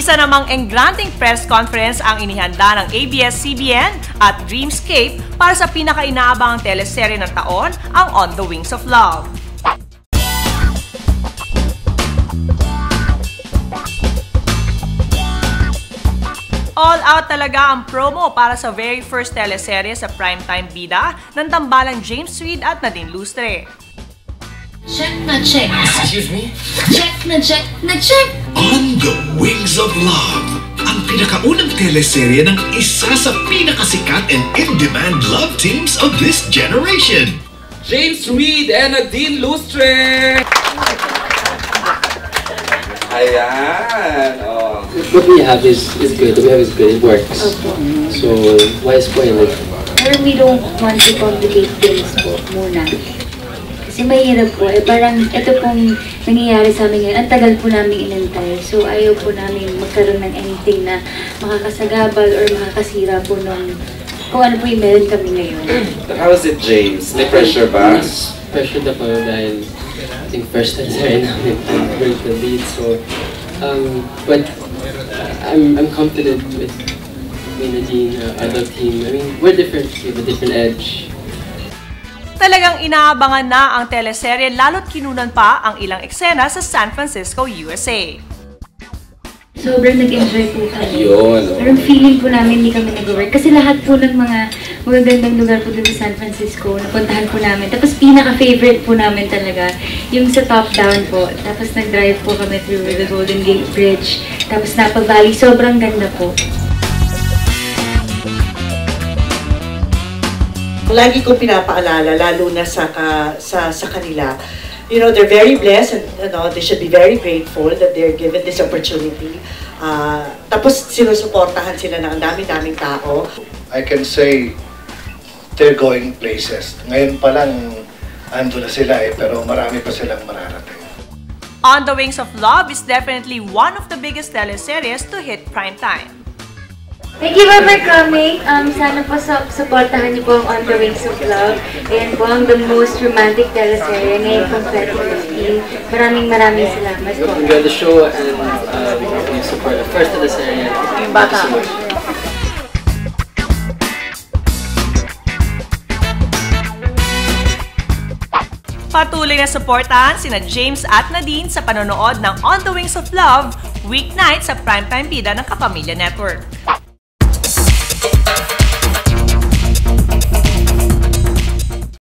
Isa namang engranting press conference ang inihanda ng ABS-CBN at Dreamscape para sa pinaka-inaabangang teleserye ng taon, ang On the Wings of Love. All out talaga ang promo para sa very first teleserye sa primetime bida ng tambalang James Reid at Nadine Lustre. Check na check. Excuse me? Check na check na check. The Wings of Love, ang pinakaunang teleserye ng isa sa pinakasikat and in-demand love teams of this generation. James Reid and Nadine Lustre! Ayan! Oh. what we have is, is good. What we have is good. It works. So why spoil it? Pero we don't want to complicate things po muna. Kasi mahirap po. Eh, parang ito pong nangyayari sa amin ngayon. Ang tagal po namin inantay. So ayaw po namin magkaroon ng anything na makakasagabal or makakasira po nung kung ano po yung meron kami ngayon. How is it, James? May pressure ba? Mas pressured ako dahil I think first time sa rin namin to break the lead. So, um, but I'm, I'm confident with me, Nadine, uh, other team. I mean, we're different. We have a different edge. Talagang inaabangan na ang teleserye lalo't kinunan pa ang ilang eksena sa San Francisco, USA. Sobrang nag-enjoy po kami. Yun. Parang feeling po namin hindi kami nag-work. Kasi lahat po ng mga magagandang lugar po dun sa San Francisco, napuntahan po namin. Tapos pinaka-favorite po namin talaga, yung sa top-down po. Tapos nag-drive po kami through the Golden Gate Bridge. Tapos Napa Valley, sobrang ganda po. Lagi ko pinapaalala, lalo na sa, ka, sa, sa kanila, you know, they're very blessed and you know, they should be very grateful that they're given this opportunity. Ah, tapos sinusuportahan sila ng ang dami-daming tao. I can say they're going places. Ngayon pa lang ando na sila eh, pero marami pa silang mararating. On the Wings of Love is definitely one of the biggest teleseries to hit primetime. Thank you for coming. Um, sana po su- supportahan niyo po ang On the Wings of Love. Ayan po ang the most romantic teleserye ngayon pong 2015. Maraming maraming salamat po. Enjoy the show and um, you support the first of the series. Thank you so much. Patuloy na suportahan sina James at Nadine sa panonood ng On the Wings of Love weeknight sa primetime bida ng Kapamilya Network. Thank you.